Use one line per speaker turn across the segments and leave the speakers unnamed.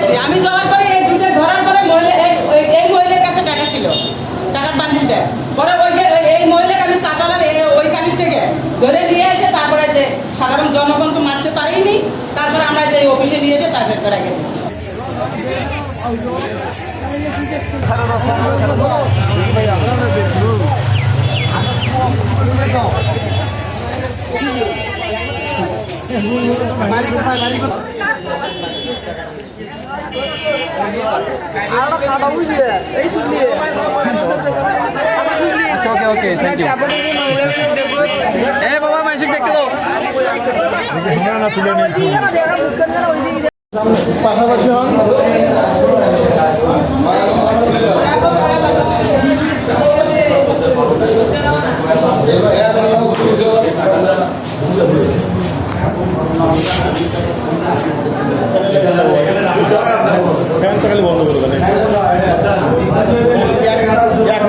পেয়েছি আমি যাওয়ার পরে এই দুটো ধরার পরে মহিলা এই মহিলার কাছে টাকা ছিল। টাকার বান্ডিলটা। পরে ওই এই মহিলাকে আমি সাঁতারের ওই কালির থেকে ধরে নিয়ে এসে তারপরে যে সাধারণ জনগণ তো মারতে পারিনি, তারপরে আমরা যে অফিসে নিয়ে এসে তাদের ধরা গেছি। ওকে ওকে থ্যাংক ইউ এ বাবা মাইসিক দেখতে দাও।
পাশাপাশি হন। ফ্যানটা খালি বন্ধ করে এক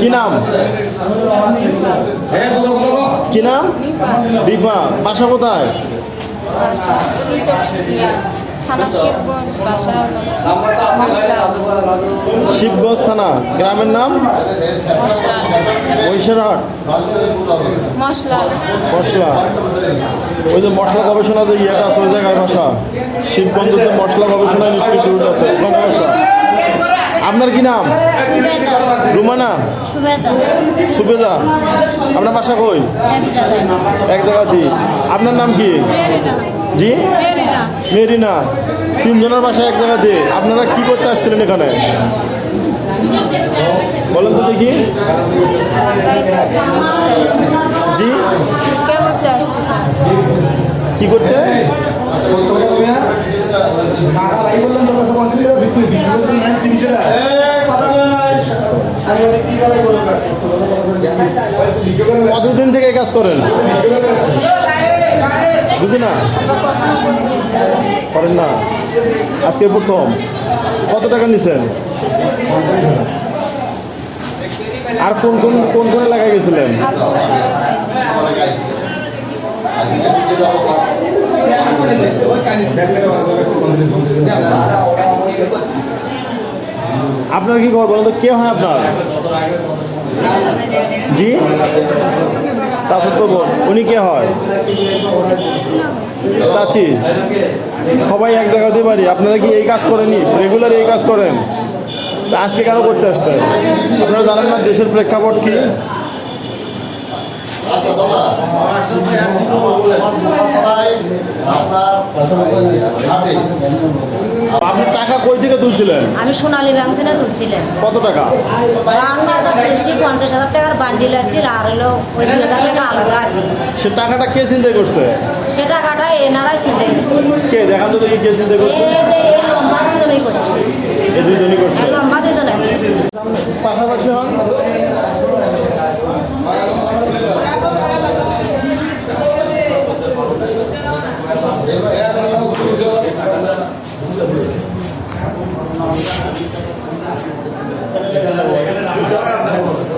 কি নাম? কি নাম? দীপা। বাসা কোথায়?
থানা শিবগঞ্জ বাসা মশলা।
শিবগঞ্জ থানা গ্রামের নাম?
মশলা।
ঐশ্বরহাট
মশলা।
মশলা। ওই যে মশলা গবেষণা যে ইয়েটা আছে ওই জায়গায় বাসা শিবগঞ্জতে মশলা গবেষণা ইনস্টিটিউট আছে ওখানে বাসা আপনার কি নাম? রুমানা?
সুবেদা।
সুবেদা। আপনার বাসা কই?
এক
এক জায়গাতে আপনার নাম কি? মেরিনা জি?
মেরিনা।
মেরিনা। তিনজনের বাসা এক জায়গাতে। আপনারা কি করতে আসছিলেন এখানে? বলেন তো দেখি। জি? কে করতে কতদিন থেকে কাজ করেন? বুঝি না? করেন না। আজকে প্রথম। কত টাকা নিছেন? আর কোন কোন কোন কোন এলাকায় গেছিলেন? আপনার কি খবর বলেন তো? কে হয় আপনার? জি? চাচাতো বোন উনি কে হয়? চাচি সবাই এক জায়গা জায়গাতে পারি আপনারা কি এই কাজ করেনি রেগুলার এই কাজ করেন আজকে কেন করতে আসছেন আপনারা জানেন না দেশের প্রেক্ষাপট কি
আপনি টাকা কই
থেকে তুলছিলেন?
আমি সোনালী ব্যাংক থেকে তুলছিলাম।
কত টাকা?
বান্ন হাজার তুলছি পঞ্চাশ হাজার টাকার বান্ডিল আসছিল আর হলো ওই দুই হাজার টাকা আলাদা আছে।
সে টাকাটা কে চিন্তা করছে?
সে টাকাটা এনারাই চিন্তাই করছে।
কে? দেখান তো দেখি কে করছে।
যে এই লম্বা দুজনেই করছে।
এই দুইজনই করছে।
লম্বা দুজন আছে।
পাশাপাশি হন।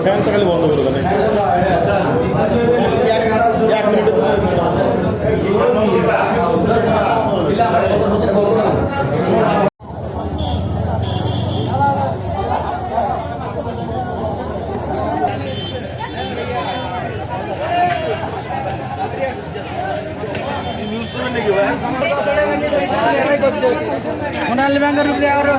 ফ্যানটা খালি বন্ধ করে দেন এক এক মিনিটের সোনালী
ব্যাংকের উপরে আরও